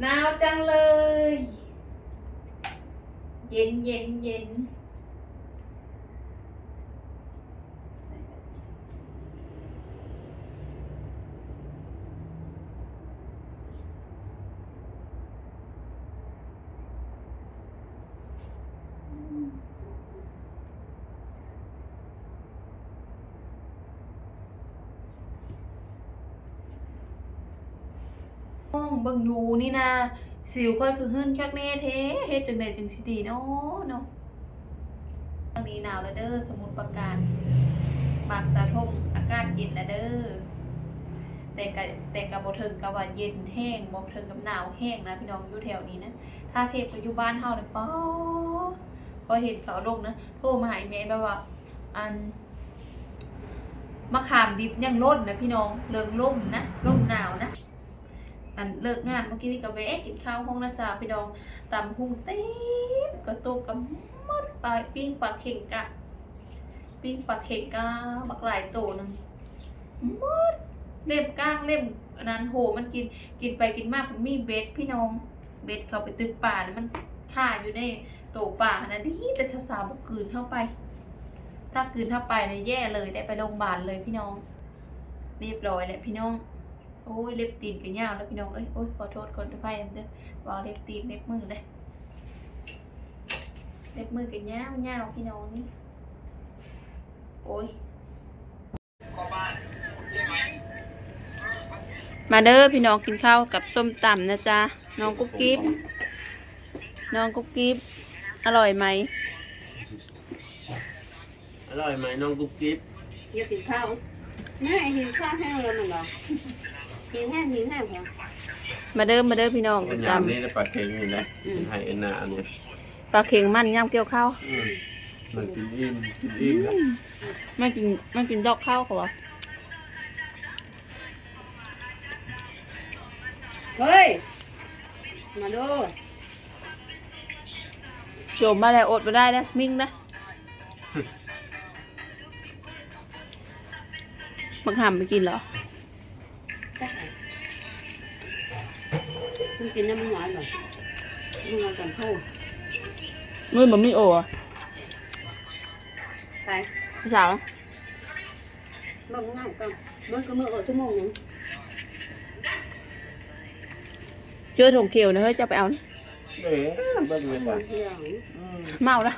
หนาวจังเลย เย็นเย็นเย็น บิ่งดูนี่นะสิวค่อยคือหึ้นคักแน่เท้เฮ็ดจังไดจังสิดีเนาะเนาะตอนนี้หนาวแล้วเด้อสมุทรปราการบางสาทงอากาศเย็นแล้วเด้อแต่กะแต่กะบ่ถึงกับว่าเย็นแห้งบ่ถึงกับหนาวแห้งนะพี่น้องอยู่แถวนี้นะถ้าเทพก็อยู่บ้านเฮาเนี่ยป๊อพอเห็นเขาลงนะโทรมาหาอีแม่แบบว่าอันมะขามดิบยังร่นนะพี่น้องเลิงล่มนะล่มหนาวนะ อันเลิกงานเมื่อกี้นี่ก็แวะกินข้าวห้องนาสาพี่น้องตำหุงเต็มก็โตกกับมดปลาปิ้งปลาเข่งกะ ปิ้งปลาเข่งกะบักหลายโตหนึงมดเล็บก้างเล็บอันนั้นโหมันกินกินไปกินมากมันมีเบ็ดพี่น้องเบ็ดเขาไปตึกป่านะมันข่าอยู่ในโตป่านะดีแต่สาวๆบอกกืนเข้าไป ถ้ากืนเข้าไปเนี่ยแย่เลยได้ไปโรงพยาบาลเลยพี่น้อง เรียบร้อยแล้วพี่น้อง โอ้ยเล็บตีนกันยาวแล้วพี่น้องเอ้ยโอ้ยขอโทษคนทุกท่านเด้อว่าเล็บตีนเล็บมือเลยเล็บมือกันยาวยาวพี่น้องนี่โอ้ยมาเด้อพี่น้องกินข้าวกับส้มตำนะจ๊ะน้องกุ๊กกิ๊บน้องกุ๊กกิ๊บอร่อยไหมอร่อยไหมน้องกุ๊บกิ๊บ Giờ tìm khao Nè, hiền khao heo rồi mình rồi Hiền heo, hiền heo hả? มาเด้อมาเด้อพี่น้องเป็กินนยามตำนี้นะปลาเค็งนี่นะให้เอ็นนาเนี่ยปลาเค็งมันย่ำเกี่ยวข้าวอืมมันกินอิ่มกินอิ่มแล้วไม่กินไม่กินดอกข้าวเขาบอก Ơi Mà đô โจมมาแล้วอดมาได้แล้วมิ่งนะบังหำไปกินเหรอ Chắc rồi Không tin nó mới ngoại rồi Mới ngoại còn thô มือมันมีโออะ Phải พี่สาว Mà muốn ngại không? Mới cứ mưa ở số mông nhỉ? เชื่อถงเขียวนะเฮ้ยจะไปเอานะเด้เบิ่งเลยจ้ะ Ừ เมาแล้ว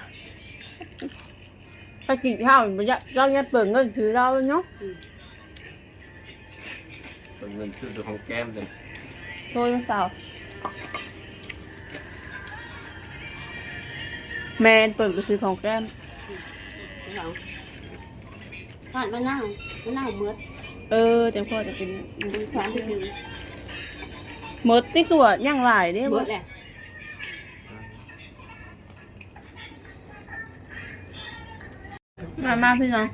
ถ้ากินข้าวมันจะต้องยัดเปิงเงินถือเราเนาะ เป็นเงินซื้อของแก้มเลยโทษนะสาวแมนเปิดก็ซื้อของแก้ม Thấy không? Phạt mà nào Mà nào mướt เออแต่พ่อจะเป็น Mình phán thì gì หมดนี่คือว่าย่างหลายเด้ Mướt này มามาพี่น้อง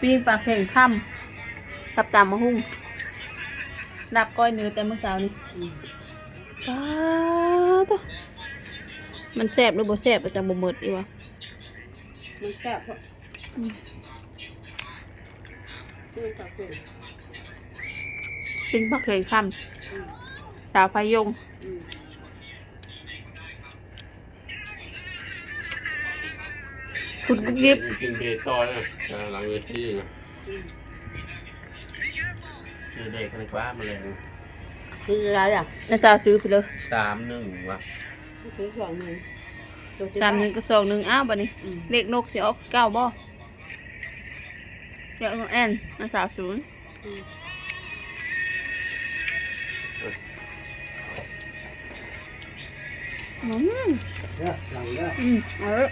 ปีนปลาเข่งค่ำ กับตำมะฮุ่งนับก้อยเนื้อแต่เมื่อเช้านี้ Ừ ป้าตัวมันแซ่บหรือบ่แซ่บจะบ่หมดอีวะ Mình kẹo thôi Ừ thật sự เป็นปลาเข่งค่ำสาวพายง Ừ คุณกุ๊กยิบกินเบตต่อนะหลังเวทีนะ Ừ คือเด็กคนกว่ามาเลย Thì là à? นาสาวซื้อไปเลยสามหนึ่งวะ Chứ khoảng mình Rồi chứ สาม ba. หนึ่งก็สองหนึ่งอ้าวบัดนี้ Ừ เลขนกสิออกเก้าบ่เดี๋ยวของแอนนาสาวศูนย์ Ừ อืมเนี่ยหลังเนี่ยอืมเอาละ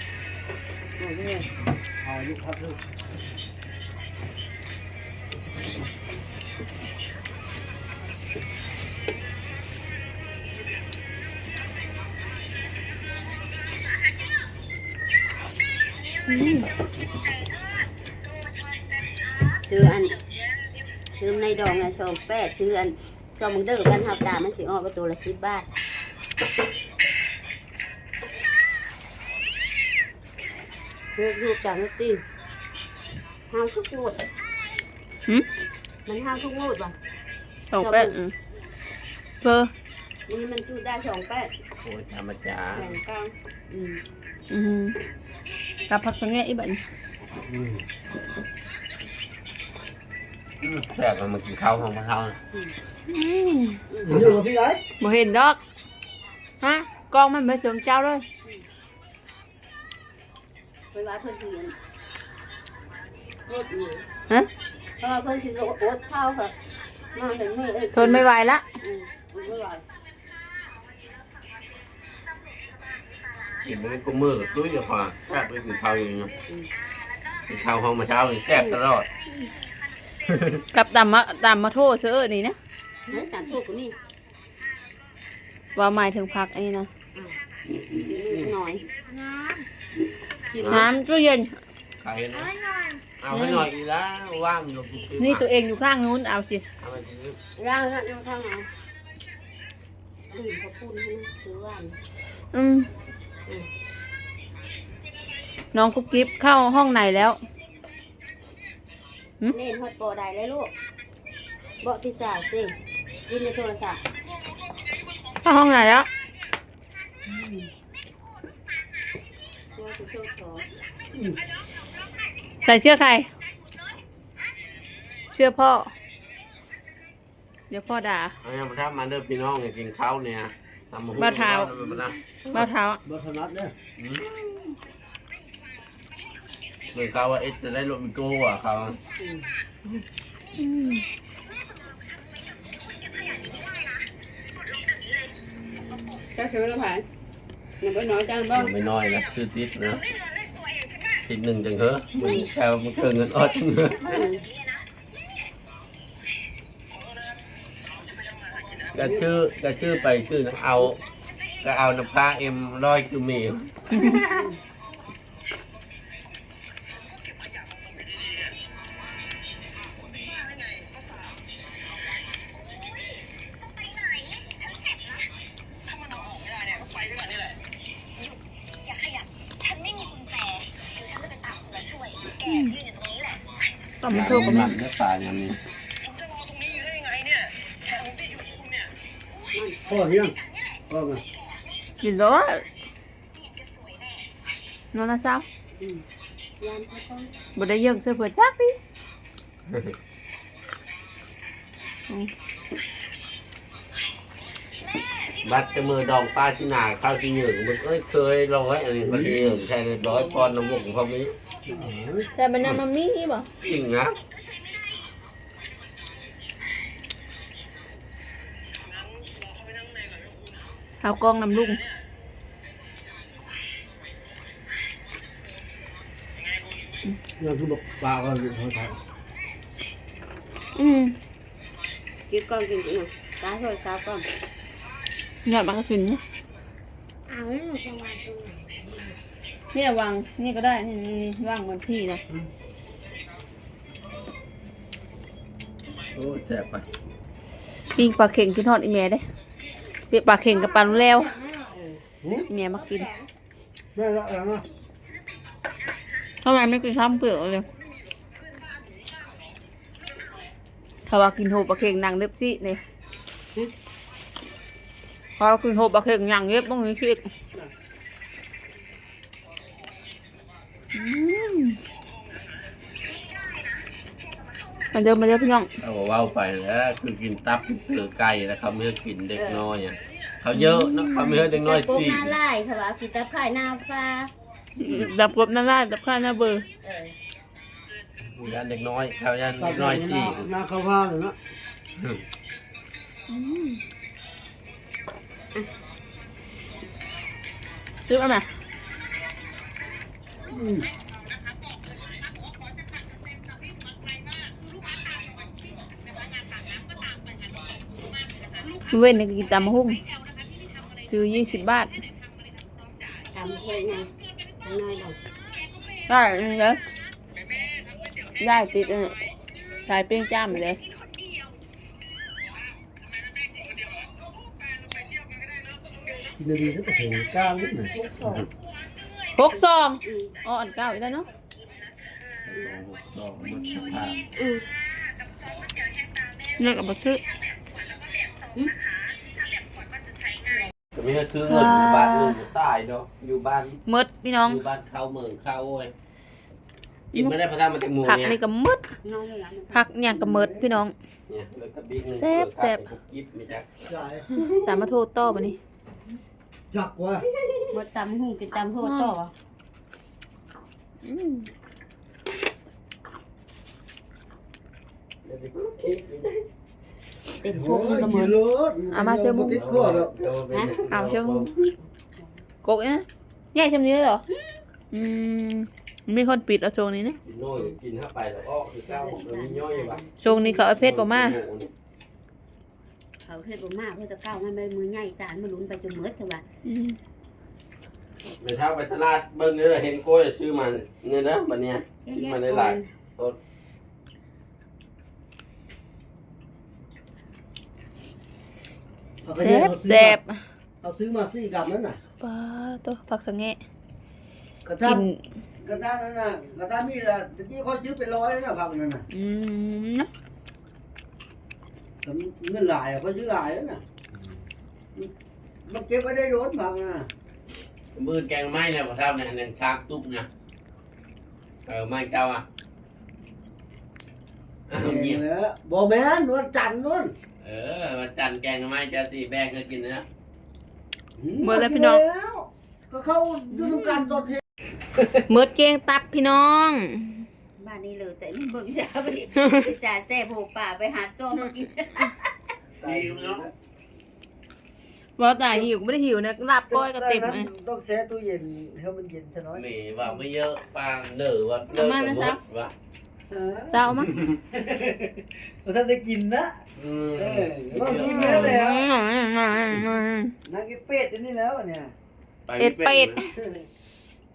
Rồi đây เอาลูกครับลูก อืม Chứ ăn Chứ hôm nay đòn là sổ pet Chứ ăn Cho mừng đỡ ăn học đà Nó sẽ ngọt vào tù là xíp bát Nước nước chẳng nước tim Hao thuốc ngột หืม Mình hao thuốc ngột vào สองแปดอืมเฟอร์นี่มันจุได้สองแปดโอ้ยธรรมจ้าสองกลางอืมอืม กับผักสะแงะอีบันอืมแซ่บมันมากินข้าวของพระเท่าอืมอยู่กับพี่ไรบ่เห็นดอกฮะกล้องมันไม่เสริมเจ้าเลยไปว่าเพิ่นสิรถอยู่ฮะเพราะว่าเพิ่นสิโอดข้าวค่ะมาเห็นมือเอ้ยทนไม่ไหวละอืมมันไม่ไหว กินไม่ก็มือตุ้ยกับพอแซ่บไปกินข้าวอย่างเงี้ยกินข้าวห้องมาเช้านี่แซ่บตลอดกับตามมาตามมาโทษเสื้อนี่นะเฮ้ยตามทุกคนนี่ว่าหมายถึงผักไอ้นี่นะนิดหน่อยน้ำก็เย็นใครนะเอาให้หน่อยอีละว่างอยู่นี่ตัวเองอยู่ข้างนู้นเอาสิเอามากินร่างแล้วยังข้างเอาดื่มข้าวปุ้นให้นะซื้อว่านอืม น้องกุ๊บกิ๊บเข้าห้องไหนแล้วหึเล่นฮอตโปรได้เลยลูกเบาะพิซซ่าสิยินในโทรศัพท์เข้าห้องไหนแล้วตัวสุดโชคขอใส่เสื้อใคร เสื้อพ่อ เดี๋ยวพ่อด่า เอาเนี่ยมาถ้ามาเด้อพี่น้องกินข้าวเนี่ย ทำมาบ้าเท้านะเบ้าเท้าบัถนัดเนี่ยเหมือนเขาว่าเอ๊ะจะได้รถมิโก้อะเขาอืมจะซื้อแล้วไหมอย่าไปน้อยจังบ้างไม่น้อยนะซื้อติดนะติดหนึ่งจังเหรอมันแค่มันเกินเงินออดจังเหรอ ก็ชื่อก็ชื่อไปชื่อนะเอา ก็เอาน้ำปลาเอ็มร้อยคือมีอย่าขยับฉันไม่มีกุญแจเดี๋ยวฉันจะไปตามคุณมาช่วยแกยืนอยู่ตรงนี้แหละต่อมาโทษกับหแม่มักเนื้อปลาอย่างนี้ พ่อเลี้ยงพ่อมากินแล้วอะนอนนะเช้าอืมยานเขาต้องบ่ได้เยิ่งเสื้อเผื่อจักดิอืมบัดจะมือดองปลาที่นาข้าวที่เหยืองมันเอ้ยเคยร้อยอันนี้มันเหยืองแทนร้อยปอนด์น้ำมุกของเขาไม่ แต่มันน่ะมันมีบ่จริงนะ เอากล้องนำลุงยังคือบอกปลาก็อยู่ทางไทยอืมกินก่อนกินก่อนนะตาโทรศัพท์ก่อนยอดมากระสุนเนี่ยอ้าวแล้วหนูจะวางตรงไหนเนี่ยวางนี่ก็ได้นี่นี่นี่วางบนที่นะโอ้แซ่บไปปิ้งปลาเข่งกินทอดอีเมียได้ เปียกปลาเข่งกับปลาลูแล้วหืมอีเมียมากินแม่ละแล้วนะทำไมไม่กินข้าวเปลือกเลยถ้าว่ากินโหปลาเข่งนางเล็บซี่เนี่ยพอกินโหปลาเข่งนางเล็บต้องมีชีวิตอืม มาเดิมมาเดิมพี่น้องเอาว่าไปแล้วคือกินตับหรือไก่แล้วเขาไม่ให้กินเด็กน้อยอะเขาเยอะนะเขาไม่ให้เด็กน้อยแต่ปุ๊บสี่หน้าไล่ค่ะว่ากินแตะไคร่หน้าฟ้าดับกบหน้าหน้าดับข้าวหน้าเบอร์เออยันเด็กน้อยเขายันเด็กน้อยสี่หน้าข้าวผ้าเลยนะซื้อมาไหม เว้นในกินตามมาหุ้มซื้อยี่สิบบาททำเพลงไงน้อยหน่อยได้เนอะได้ติดเลยใส่เป้งจ้ามไปเลยกินดีๆก็ไปถึงกลางนิดหน่อยหกซองอืมอ๋ออันเก้าอีกแล้วเนาะดอกมันสภาพอืมเลือกกับบัซื้อ ก็จะใช้ก็ไม่ให้คือเงินอยู่บ้านนึงอยู่ใต้เนาะอยู่บ้านหมดพี่น้องอยู่บ้านเขาเมืองเขาโอ้ยกินไม่ได้พระธาตุมันจะหมูผักเนี่ยนี่ก็หมดน้องเลยหลานมันผักอย่างก็หมดพี่น้อง เนี่ยแล้วก็บิ๊กนึงแซ่บแซ่บกุ๊กกิ๊บไม่จักใช่ตามมาโทษต่อบัดนี้จักว่าหมดตำหุ่งกินตำโทษต่ออืมแล้วก็กุ๊กกิ๊บไม่จัก เต็มพวกมันก็หมกิดนรถเอามาเชื่อมึงติดข้อแล้วเอาเชื่อมึงกกเนี่ยแยกชำนี้เลยเหรอ อืม มีคนปิดเอาโชว์นี้นะกินน้อยกินเข้าไปแล้วก็คือเก้ามันมีย่อยว่ะโชว์นี้เขาเอาเพชรบ่มาเขาเฮ็ดบ่มากเพื่อจะก้าวให้มันมือใหญ่ตานมาลุ้นไปจนหมดจังหวะอืมไม่ถ้าไปตลาดเบิ่งเลยเห็นกล้วยซื้อมาเนี่ยนะบัดเนี้ยซื้อมาได้หลายต้น เอาไปแซ่เนี่ยบเอาซื้อแซ่บมาเอาซื้อมาสี่กับนั่นน่ะปลาตัวผักสังเงะกระทะกินกระทะนั่นน่ะกระทะมีละตะกี้เขาซื้อไปร้อยแล้วน่ะพักนั่นน่ะอืมนะแต่เงินหลายอะเขาซื้อหลายแล้วน่ะมันเก็บไว้ได้โดนพักน่ะมือแกงไม้เนี่ยพระเท่าเนี่ยนั่นชากตุ๊บนะเออไม้เก่าอะอ้าวเงียบแล้วบ่แม่นวันจันทร์นู่น เออวันจันทร์แกงไม้จะตีแบงก็กินนะเมื่อแล้วพี่น้องแล้วก็เข้าอยู่ในการตอนเทเมิดเกงตับพี่น้อง บ้านนี้เลยแต่นี่เบิ่งจ้าไปจ่าแซ่บโหป่าไปหาส้มมากินดีเนาะว่าแต่หิวไม่ได้หิวนะลาบก้อยก็เต็มแต่เลนั้ยนต้องแช่ตู้เย็นให้มันเย็นซะน้อยเมย์ว่าไม่เยอะปางเด้อว่าเด้อเอามากับนะมครับดว่า เออเจ้ามั้งท่านได้กินนะอืมเออว่ากินเยอะแล้วนักกินเป็ดอันนี่แล้วเนี่ยไปเอ็ดเป็ด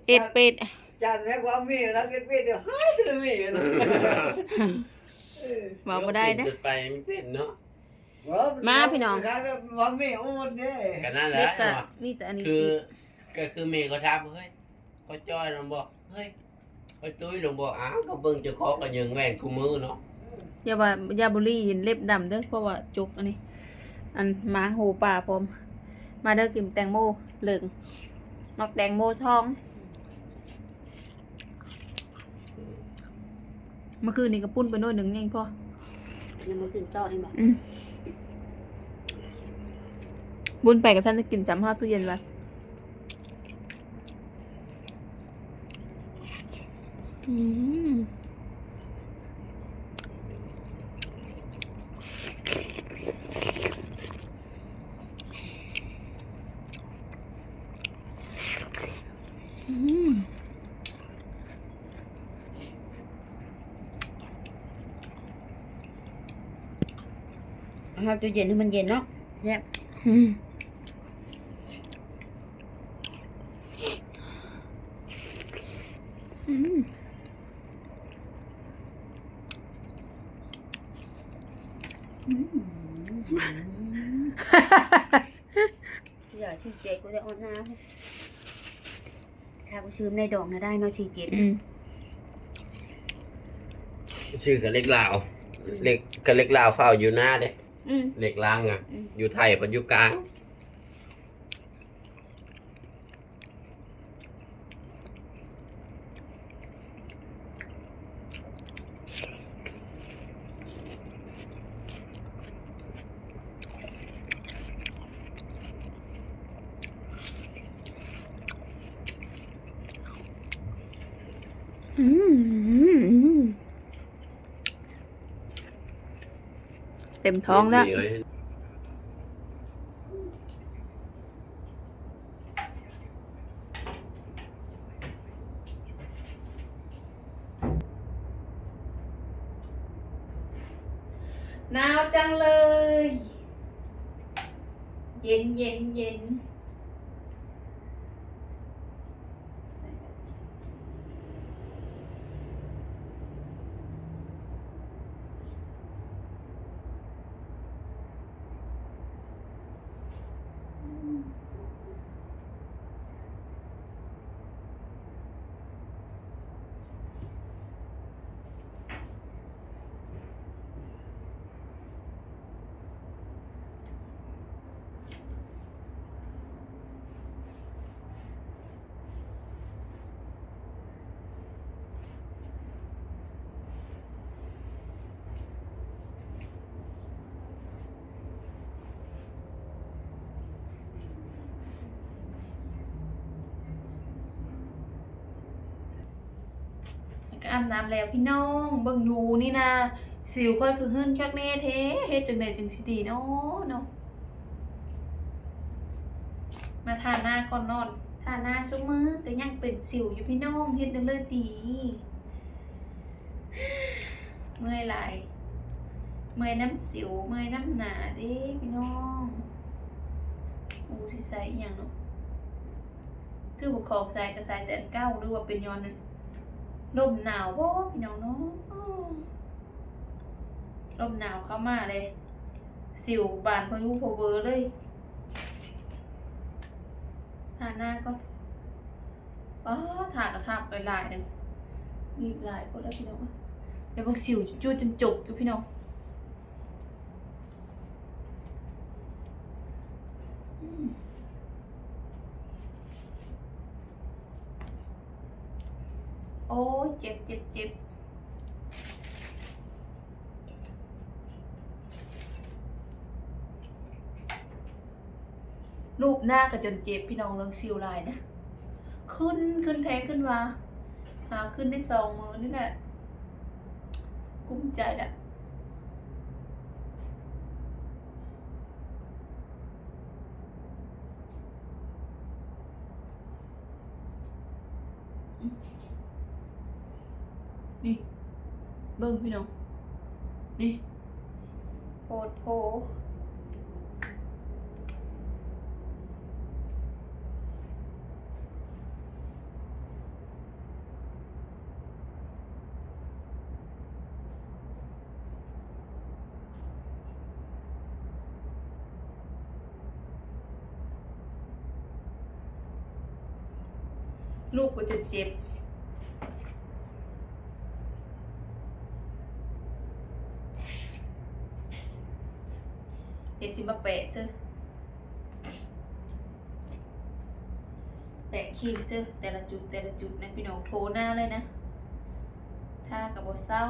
เอ็ดเป็ดจานแม่ความมีนักกินเป็ดเดี๋ยวหายจะมีนะเออบอกมาได้นะเยวไปไม่เป็นเนาะว่ามาพี่น้องกลายเป็นความมีโอนเนี่ยกันนั่นแหเล็ละกกะมีแต่อันนี้คือ ติดก็คือเมย์เขาถามเฮ้ยเขาจ้อยลงบอกเฮ้ย เขาตุ้ยลงบอกอ้าวก็เบิ่งเจะคอกันยังแหวนกูมือเนาะอย่าว่ายาบุรีเล็บดำเด้อเพราะว่าจุกอันนี้ อันหมาโหป่าพร้อม มาเด้อกินแตงโมเหลืองนอกแตงโมทอง เมื่อคืนนี้ก็ปุ้นไปโน่นหนึ่งเองพ่อยังมาขึ้นต่อให้บ่ อืมบุญไปกับท่านจะกินจำห้าตู้เย็นไว้ อืมอืมเอาตู้เย็นให้มันเย็นเนาะอืมอืม อย่าชื่อเจ๊กูจะอ่อนน้ำถ้า กูชื่อในดอกนะได้เนาะสี่เจ็ดอืมชื่อกับเล็กลาวเล็กกับเล็กลาวเฝ้าอยู่หน้าเด้อืม เล็กลางอะอยู่ไทยปัจจุกลาง อืมเต็ม ท้องแล้วมีเยหนาวจังเลย เย็นเย็นเย็น อาบน้ำแล้วพี่น้องเบิ่งดูนี่นะสิวค่อยคือหื้นคักแน่เท้เฮ็ดจังไดจังสิดีเนาะเนาะมาทาหน้าก่อนนอนทาหน้าซุมือก็ยังเป็นสิวอยู่พี่น้องเฮ็ดจังเลยตีเมื่อยไหลายเมื่อยน้ำสิวเมื่อยน้ำหนาเด้พี่น้องอูสิใส่อหย่างเนาะคือบุคของใส่กระใส่แต่อันเก้าหรือว่าเป็นย้อนนั้น ลมหนาวบ่พี่น้องเนาะลมหนาวเข้ามาเลย สิวบานพายุพเวอร์เลยทาหน้าก็อนป้าทากระทับไปหลายหนึ่งมีหลายก็ได้พี่น้องเดี๋ยวพวกสิวจู้จนจบอยู่พี่น้องอืม โอ้เจ็บเจ็บเจ็บรูปหน้าก็จนเจ็บพี่น้องเรื่องสิวลายนะ ขึ้นขึ้นแท้ขึ้นมาหาขึ้นได้สองมือนี่แหละกุ้มใจแหละอืม นี่ เบิ่งพี่น้อง นี่โพดโพลูกก็จะเจ็บ เดี๋ยวสิมา แปะซื้อแปะครีมซื้อแต่ละจุดแต่ละจุดนะพี่น้องโทรหน้าเลยนะถ้ากับบเศร้า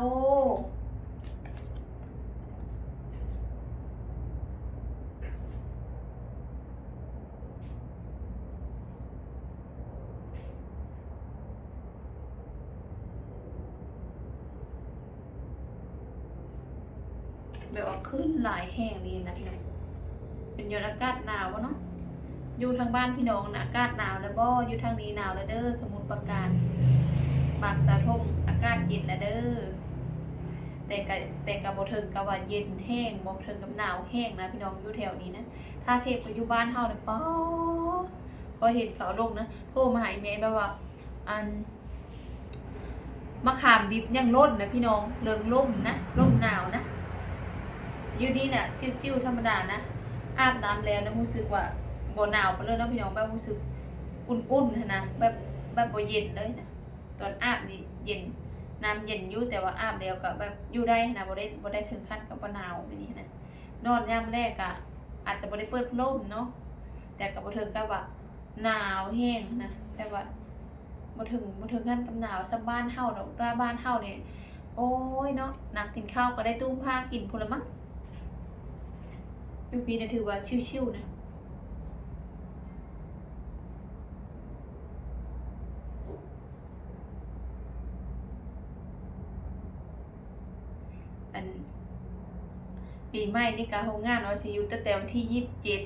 แบบว่าขึ้นหลายแห่งดีนะพี่น้อง เป็นยอดอากาศหนาววะเนาะอยู่ทางบ้านพี่น้องนะอากาศหนาวแล้วบ่อยู่ทางนี้หนาวแล้วเด้อสมุทรปราการบางสะทงอากาศเย็นแล้วเด้อแต่กะแต่กับบ่ถึงกับว่าเย็นแห้งบ่ถึงกับหนาวแห้งนะพี่น้องอยู่แถวนี้นะถ้าเทพก็อยู่บ้านเฮาเนี่ยป๊อพอเห็นเขาลงนะโทรมาหาอีแม่แบบว่า อันมะขามดิบยังล้นนะพี่น้องเริงล่มนะล่มหนาวนะอยู่นี่น่ะชิวๆธรรมดานะ อาบน้ำแล้วนะรู้สึกว่าบ่หนาวไปเลยนะพี่น้องแบบรู้สึกอุ่นๆนะนะแบบแบบบ่เย็นเลยนะตอนอาบนี่เย็นน้ำเย็นอยู่แต่ว่าอาบแล้วก็แบบอยู่ได้นะบ่ได้บ่ได้ถึงขั้นกับบ่หนาวแบบนี้นะนอนยามแรกอะอาจจะบ่ได้เปิดพัดลมเนาะแต่ก็บ่ถึงกับว่าหนาวแห้งนะแต่ว่าบ่ถึงบ่ถึงขั้นกับหนาวซับ้านเฮาดอกราบ้านเฮาเนี่ยโอ้ยเนาะนักกินข้าวก็ได้ตุ้มผ้ากินพละมั้ง ยูปีนะถือว่าชิวๆนะอันปีใหม่นี่กาโรงงานเอาสิอยู่ตั้งแต่วันที่ยี่สิบเจ็ด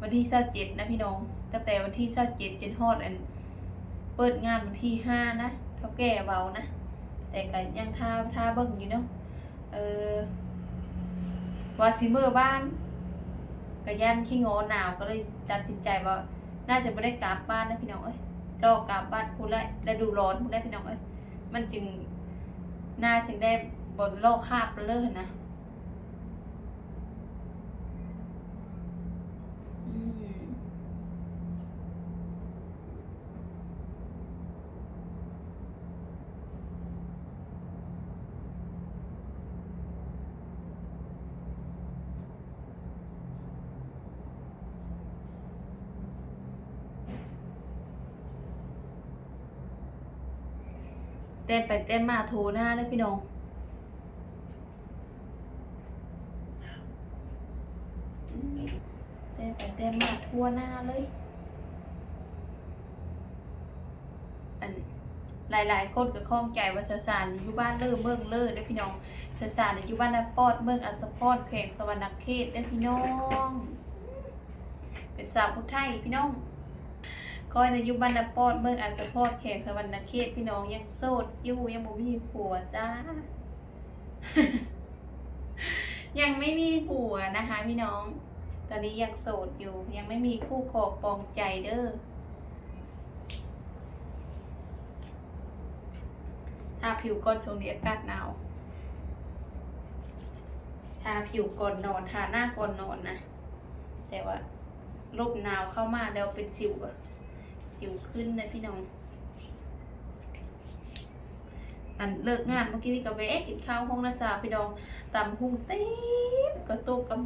วันที่เศร้าเจ็ดนะพี่น้องตั้งแต่วันที่เศร้าเจ็ดจนฮอดอัน เปิดงานวันที่ห้านะเท่าแก่เบานะ แต่ก็ยังท่าท่าเบิ่งอยู่เนาะเออวาซิเมอร์บ้าน ก็ย่านขี้งอหนาวก็เลยตัดสินใจว่า น่าจะไม่ได้กลับบ้านนะพี่น้องเอ้ยรอกลับบ้านพูดแล้วได้ดูร้อนพูดแล้วพี่น้องเอ้ยมันจึงน่าถึงได้บทโลกคาบเลิศนะ เต้นไปเต้นมาโทรหน้าเลยพี่น้องเต้นไปเต้นมาทั่วหน้าเลยอันหลายๆคนก็ข้องใจว่าสสารอยู่บ้านเลิ่เมืองเลิ่เด้พี่น้องสสารอยู่บ้านนาปอดเมืองอัสสะพรแขวงสวรรณเขตเด้พี่น้อง เป็นสาวผู้ไทยพี่น้อง ก้อยในยุบันนาปอดเมืองอัสสะพรแขวงสวรรณเขตพี่น้องยังโสดอยู่ยังบ่มีผัวจ้า ยังไม่มีผัวนะคะ พี่น้อง ตอนนี้ยังโสดอยู่ ยังไม่มีคู่ครองปองใจเด้อทาผิวก่อนช่วงนี้อากาศหนาวทาผิวก่อนนอนทาหน้าก่อนนอนนะ แต่ว่าลมหนาวเข้ามาแล้วเป็นสิวอะ สิวขึ้นนะพี่น้อง อันเลิกงานเมื่อกี้นี่ก็แวะกินข้าวห้องนาสาวพี่น้องตำหุ่งเต็มกระโตกกับ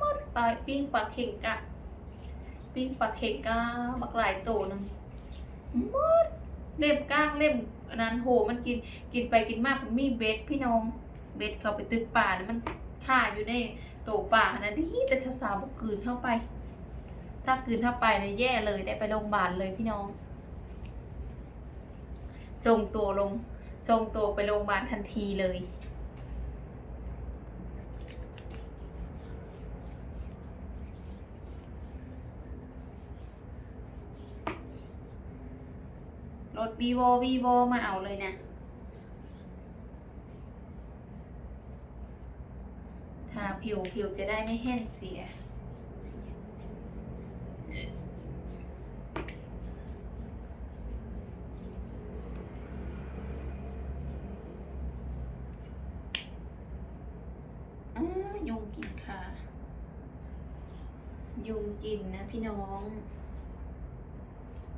มดปลาปิ้งปลาเข่งกะ ปิ้งปลาเข่งกะบักหลายโตนึงมดเล็บก้างเล็บอันนั้นโหมันกินกินไปกินมากมันมีเบ็ดพี่น้อง เบ็ดเขาไปตึกป่านะมันข่าอยู่ในโตป่านะดีแต่สาวๆบอกกืนเข้าไป ถ้ากืนเข้าไปเนี่ยแย่เลยได้ไปโรงพยาบาลเลยพี่น้องส่งตัวลงส่งตัวไปโรงพยาบาลทันทีเลย รถวีโววีโวมาเอาเลยนะทาผิวผิวจะได้ไม่แห้งเสีย อ้ายุงกินค่ะ ยุงกิ่น้อง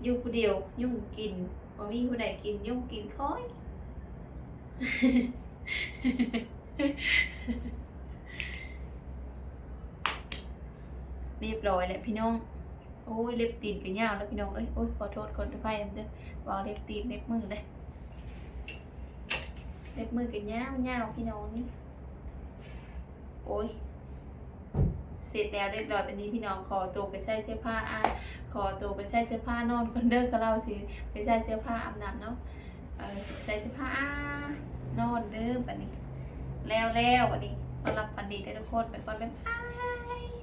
อยู่ผู้เดียว ยุ่งกินพอมีผู้ใดกินยุ่งกินค่อยเรียบร้อยแล้วพี่น้อง โอ้ยเล็บตีนกันยาวแล้วพี่น้อง เอ้ยโอ้ยขอโทษคนทุกท่านเด้อว่าเล็บตีนเล็บมือเลยเล็บมือกันยาวยาวพี่น้องนี่ โอ้ย เสร็จแล้วเรียบร้อยเป็นนี้พี่น้องขอตัวไปใส่เสื้อผ้าอะขอตัวไปใส่เสื้อผ้านอนคนเด้อกับเล่าสิไปใส่เสื้อผ้าอาบน้ำเนาะใช้เสื้อผ้าอะนอนเด้อบัดนี้ แล้วแล้ววันนี้ก็รับฟันดีกันทุกคนไปก่อนบ๊ายบาย